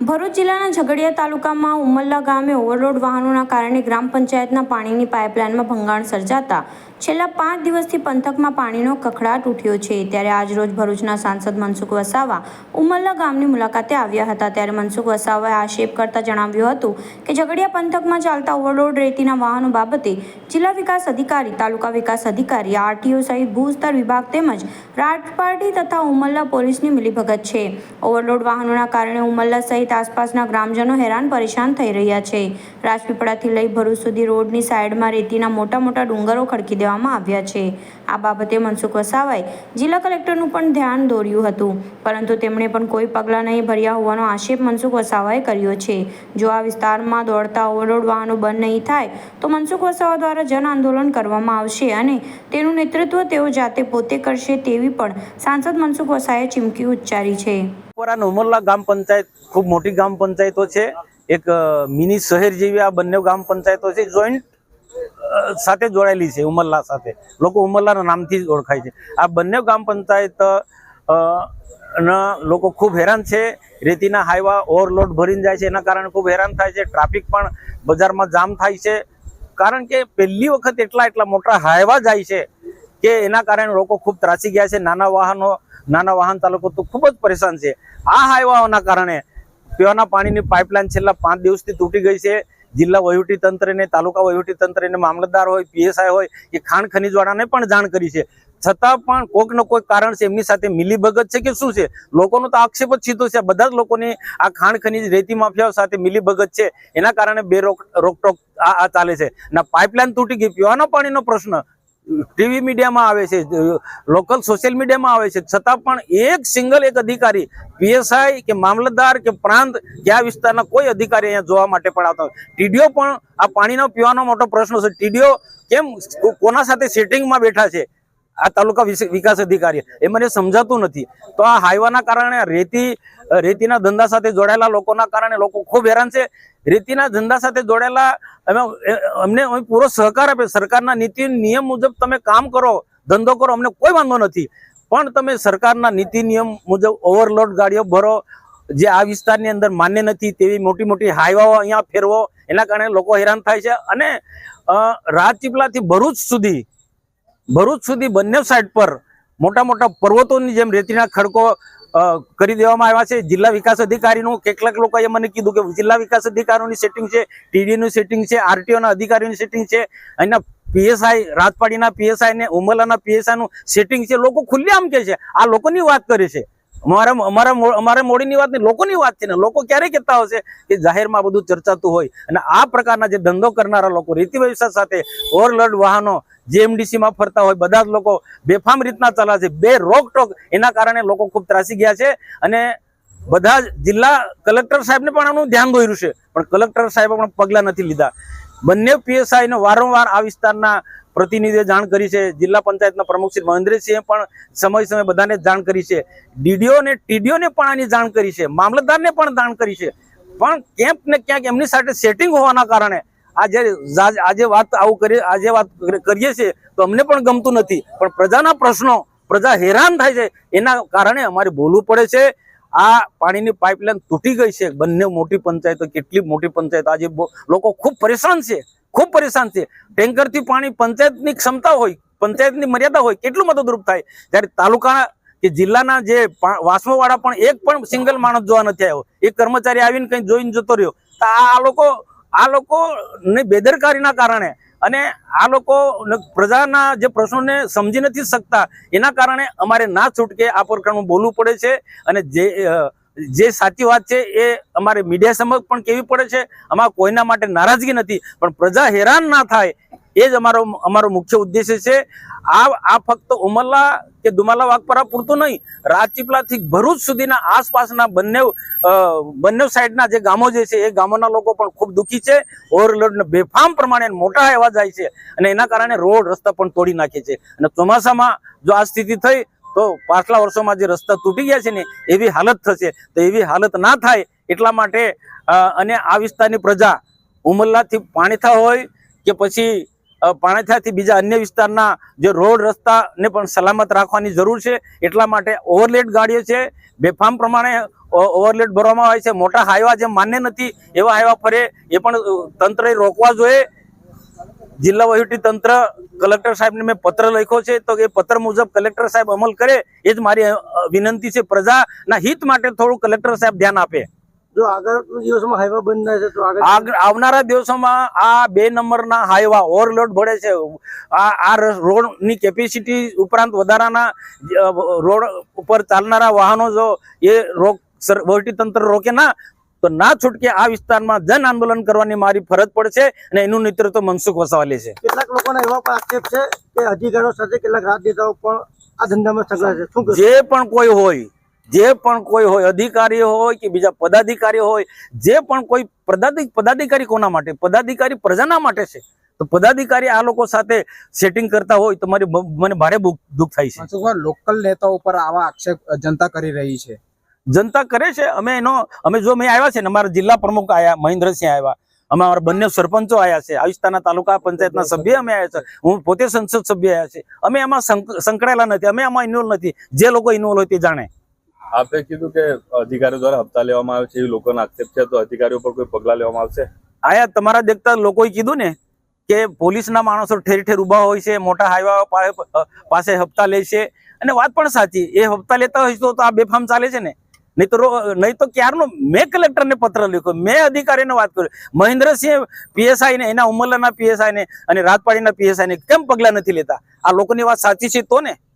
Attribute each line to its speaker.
Speaker 1: ભરૂચ જિલ્લાના ઝઘડિયા તાલુકામાં ઉમલ્લા ગામે ઓવરલોડ વાહનોના કારણે ગ્રામ પંચાયતના પાણીની પાઇપલાઇનમાં ભંગાણ સર્જાતા છેલ્લા પાંચ દિવસથી પંથકમાં પાણીનો કખડાટ ઉઠ્યો છે. ત્યારે આજરોજ ભરૂચના સાંસદ મનસુખ વસાવા ઉમલ્લા ગામની મુલાકાતે આવ્યા હતા. ત્યારે મનસુખ વસાવાએ આક્ષેપ કરતા જણાવ્યું હતું કે ઝઘડિયા પંથકમાં ચાલતા ઓવરલોડ રેતીના વાહનો બાબતે જિલ્લા વિકાસ અધિકારી, તાલુકા વિકાસ અધિકારી, આરટીઓ સહિત ભૂસ્તર વિભાગ તેમજ રાટપાર્ટી તથા ઉમલ્લા પોલીસની મિલીભગત છે. ઓવરલોડ વાહનોના કારણે ઉમલ્લા સહિત આસપાસના ગ્રામજનો હેરાન પરેશાન થઈ રહ્યા છે. રાજપીપળાથી લઈ ભરૂચ સુધી રોડની સાઈડમાં રેતીના મોટા મોટા ડુંગરો ખડકી દેવામાં આવ્યા છે. આ બાબતે મનસુખ વસાવાએ જિલ્લા કલેક્ટરનું પણ ધ્યાન દોર્યું હતું. પરંતુ તેમણે પણ કોઈ પગલાં નહીં ભર્યા હોવાનો આક્ષેપ મનસુખ વસાવાએ કર્યો છે. જો આ વિસ્તારમાં દોડતા ઓવરલોડ વાહનો બંધ નહીં થાય, તો મનસુખ વસાવા દ્વારા જન આંદોલન કરવામાં આવશે અને તેનું નેતૃત્વ તેઓ જાતે પોતે કરશે તેવી પણ સાંસદ મનસુખ વસાએ ચીમકી ઉચ્ચારી છે.
Speaker 2: ઉમરલા ગામ પંચાયત ખૂબ મોટી ગામ પંચાયતો છે. એક મિની શહેર જેવી આ બંને ગામ પંચાયતો છે. જોઈન્ટ સાથે જોડાયેલી છે ઉમરલા સાથે. લોકો ઉમરલાના નામથી જ ઓળખાય છે. આ બંને ગ્રામ પંચાયત લોકો ખૂબ હેરાન છે. રેતીના હાઈવા ઓવરલોડ ભરીને જાય છે, એના કારણે ખૂબ હેરાન થાય છે. ટ્રાફિક પણ બજારમાં જામ થાય છે. કારણ કે પહેલી વખત એટલા એટલા મોટા હાઈવા જાય છે કે એના કારણે લોકો ખૂબ ત્રાસી ગયા છે. નાના વાહનો, નાના વાહન ચાલકો તો ખૂબ જ પરેશાન છે. આ હાઈવાઓના કારણે પીવાના પાણીની પાઇપલાઇન છેલ્લા પાંચ દિવસથી તૂટી ગઈ છે. જિલ્લા વહીવટી તંત્રને તાલુકા વહીવટી તંત્રને મામલતદાર હોય, પીએસઆઈ હોય કે ખાણ ખનીજવાળાને પણ જાણ કરી છે. છતાં પણ કોઈક ને કોઈક કારણ છે, એમની સાથે મિલીભગત છે કે શું છે? લોકોનો તો આક્ષેપ જ સીધો છે. બધા જ લોકોની આ ખાણ ખનીજ રેતી માફિયાઓ સાથે મિલીભગત છે. એના કારણે બે રોક રોકટોક આ ચાલે છે. ના પાઇપલાઇન તૂટી ગઈ. પીવાના પાણીનો પ્રશ્ન ટીવી મીડિયામાં આવે છે, લોકલ સોશિયલ મીડિયામાં આવે છે. છતાં પણ એક સિંગલ એક અધિકારી, પીએસઆઈ કે મામલતદાર કે પ્રાંત કે વિસ્તારના કોઈ અધિકારી અહીંયા જોવા માટે પણ આવતા ટીડીઓ પણ આ પાણીનો પીવાનો મોટો પ્રશ્ન છે. ટીડીઓ કેમ કોના સાથે સેટિંગમાં બેઠા છે? આ તાલુકા વિકાસ અધિકારી. એ મને સમજાતું નથી. તો આ હાઈવાના કારણે રેતી રેતીના ધંધા સાથે જોડાયેલા લોકોના કારણે લોકો ખૂબ હેરાન છે. રેતીના ધંધા સાથે જોડાયેલા અમે અમને અમે પૂરો સહકાર આપે. સરકારના નીતિ નિયમ મુજબ તમે કામ કરો ધંધો કરો અમને કોઈ વાંધો નથી. પણ તમે સરકારના નીતિ નિયમ મુજબ ઓવરલોડ ગાડીઓ ભરો. જે આ વિસ્તારની અંદર માન્ય નથી તેવી મોટી મોટી હાઈવાઓ અહીંયા ફેરવો. એના કારણે લોકો હેરાન થાય છે. અને અ, રાજપીપળાથી ભરૂચ સુધી ભરૂચ સુધી બંને સાઈડ પર મોટા મોટા પર્વતોની જેમ રેતીના ખડકો કરી દેવામાં આવ્યા છે. જિલ્લા વિકાસ અધિકારીનું કેટલાક લોકોએ મને કીધું કે જિલ્લા વિકાસ અધિકારીઓની સેટિંગ છે, ટીડીનું સેટિંગ છે, આરટીઓના અધિકારીઓની સેટિંગ છે. અહીંના પીએસઆઈ, રાજપાડીના પીએસઆઈ ને ઉમરલાના પીએસઆઈનું સેટિંગ છે. લોકો ખુલ્લી આમ કે છે. આ લોકોની વાત કરે છે. અમારા અમારા અમારા મોડીની વાત નહીં, લોકોની વાત છે ને, લોકો ક્યારે કહેતા હશે કે જાહેરમાં બધું ચર્ચાતું હોય. અને આ પ્રકારના જે ધંધો કરનારા લોકો, રીતિ વ્યવસાય સાથે ઓવરલોડ વાહનો જેએમડીસી માં ફરતા હોય, બધા જ લોકો બેફામ રીતના ચાલે છે. બે રોકટોક એના કારણે લોકો ખૂબ ત્રાસી ગયા છે. અને બધા જિલ્લા કલેક્ટર સાહેબને પણ આનું ધ્યાન દોર્યું છે. પણ કલેક્ટર સાહેબે પણ પગલાં નથી લીધા. બંને પીએસઆઈને વારંવાર આ વિસ્તારના પ્રતિનિધિએ જાણ કરી છે. જિલ્લા પંચાયતના પ્રમુખ શ્રી મહેન્દ્રસિંહે પણ સમય સમય બધાને જાણ કરી છે. ડીડીઓ અને ટીડીઓને પણ આની જાણ કરી છે. મામલતદારને પણ જાણ કરી છે. પણ ક્યાંક ને ક્યાંક એમની સાથે સેટિંગ હોવાના કારણે આજે આજે વાત આવું કરી આજે વાત કરીએ છીએ તો અમને પણ ગમતું નથી. પણ પ્રજાના પ્રશ્નો પ્રજા હેરાન થાય છે. એના કારણે અમારે બોલવું પડે છે. આ પાણીની પાઇપલાઇન તૂટી ગઈ છે. બંને મોટી પંચાયતો, કેટલી મોટી પંચાયત? આજે લોકો ખૂબ પરેશાન છે. ખૂબ પરેશાન છે. ટેન્કરથી પાણી પંચાયતની ક્ષમતા હોય, પંચાયતની મર્યાદા હોય, કેટલું મદદરૂપ થાય? ત્યારે તાલુકાના કે જિલ્લાના જે વાસમોવાળા પણ એક પણ સિંગલ માણસ જોવા નથી આવ્યો. એક કર્મચારી આવીને કંઈ જોઈને જતો રહ્યો. તો આ લોકો આ લોકો ને બેદરકારીના કારણે અને આ લોકો પ્રજાના જે પ્રશ્નોને સમજી નથી શકતા, એના કારણે અમારે ના છૂટકે આ પ્રકારનું બોલવું પડે છે અને જે જે સાચી વાત છે એ અમારે મીડિયા સમક્ષ પણ કેવી પડે છે અમારા કોઈના માટે નારાજગી નથી, પણ પ્રજા હેરાન ના થાય, એ જ અમારો અમારો મુખ્ય ઉદ્દેશ્ય છે. આ આ ફક્ત ઉમરલા કે દુમાલા વાઘપરા પૂરતું નહીં રાજપીપળાથી ભરૂચ સુધીના આસપાસના બંને બંને સાઈડના જે ગામો જે છે, એ ગામોના લોકો પણ ખૂબ દુઃખી છે, ઓવરલોડને બેફામ પ્રમાણે મોટા એવા જાય છે અને એના કારણે રોડ રસ્તા પણ તોડી નાખે છે. અને ચોમાસામાં જો આ સ્થિતિ થઈ તો પાછલા વર્ષોમાં જે રસ્તા તૂટી ગયા છે ને, એવી હાલત થશે. તો એવી હાલત ના થાય એટલા માટે અને આ વિસ્તારની પ્રજા ઉમરલાથી પાણીથા હોય કે પછી પાણીથાથી બીજા અન્ય વિસ્તારના જે રોડ રસ્તાને પણ સલામત રાખવાની જરૂર છે. એટલા માટે ઓવરલેડ ગાડીઓ છે. બેફામ પ્રમાણે ઓવરલેડ ભરવામાં આવે છે. મોટા હાઈવા જે માન્ય નથી એવા હાઈવા ફરે. એ પણ તંત્રએ રોકવા જોઈએ. જિલ્લા વહીવટી તંત્ર કલેક્ટર સાહેબને મેં પત્ર લખ્યો છે. તો એ પત્ર મુજબ કલેક્ટર સાહેબ અમલ કરે એ જ મારી વિનંતી છે પ્રજાના હિત માટે થોડું કલેક્ટર સાહેબ ધ્યાન આપે.
Speaker 3: જો આગળ દિવસોમાં હાઈવા બંધ છે તો આગળ
Speaker 2: આવનારા દિવસોમાં આ બે નંબરના હાઈવા ઓવરલોડ ભળે છે. આ આ રોડની કેપેસિટી ઉપરાંત વધારાના રોડ ઉપર ચાલનારા વાહનો જો એ રોક વહીવટી તંત્ર રોકે ના તો ના છૂટકે આ વિસ્તારમાં જન આંદોલન કરવાની મારી ફરજ પડશે અને એનું નેતૃત્વ મનસુખ વસાવાલે છે.
Speaker 3: કેટલાક લોકોના એવા પણ આક્ષેપ છે કે અધિકારીઓ સાથે કેટલાક રાજનેતાઓ પણ આ ધંધામાં સંકળાય છે. શું
Speaker 2: જે પણ કોઈ હોય જે પણ કોઈ હોય અધિકારી હોય કે બીજા પદાધિકારી હોય જે પણ કોઈ પદાધિકારી કોના માટે? પદાધિકારી પ્રજાના માટે છે. તો પદાધિકારી આ લોકો સાથે સેટિંગ કરતા હોય તો મારી મને ભારે દુઃખ થાય છે.
Speaker 4: લોકલ નેતાઓ પર આવા આક્ષેપ જનતા કરી રહી છે.
Speaker 2: જનતા કરે છે. અમે એનો અમે જો અમે આવ્યા છે ને અમારા જિલ્લા પ્રમુખ આવ્યા મહેન્દ્રસિંહ આવ્યા. અમે અમારા બંને સરપંચો આવ્યા છે. આવિસ્તાના તાલુકા પંચાયતના સભ્ય અમે આવ્યા છે. હું પોતે સંસદ સભ્ય આવ્યા છે. અમે એમાં સંકળાયેલા નથી. અમે આમાં ઇન્વોલ્વ નથી. જે લોકો ઇન્વોલ્વ હોય તે જાણે.
Speaker 5: આપે કીધું કે અધિકારીઓ દ્વારા હપ્તા લેવામાં આવે છે. એ લોકોના આક્ષેપ છે. તો અધિકારીઓ પર કોઈ પગલા લેવામાં આવશે?
Speaker 2: આયા તમારા દેખતા લોકોએ કીધું ને કે પોલીસના માણસો ઠેર ઠેર ઊભા હોય છે મોટા હાઈવા પાસે હપ્તા લે છે. અને વાત પણ સાચી. એ હપ્તા લેતા હોય તો આ બેફામ ચાલે છે ને. નહીં તો નહીં તો ક્યારનો, મેં કલેક્ટરને પત્ર લખ્યો, મેં અધિકારીને વાત કરી. મહેન્દ્રસિંહ પીએસઆઈ ને એના ઉમરલાના પીએસઆઈ ને અને રાજપાડીના પીએસઆઈ ને કેમ પગલા નથી લેતા? આ લોકોની વાત સાચી છે તો ને?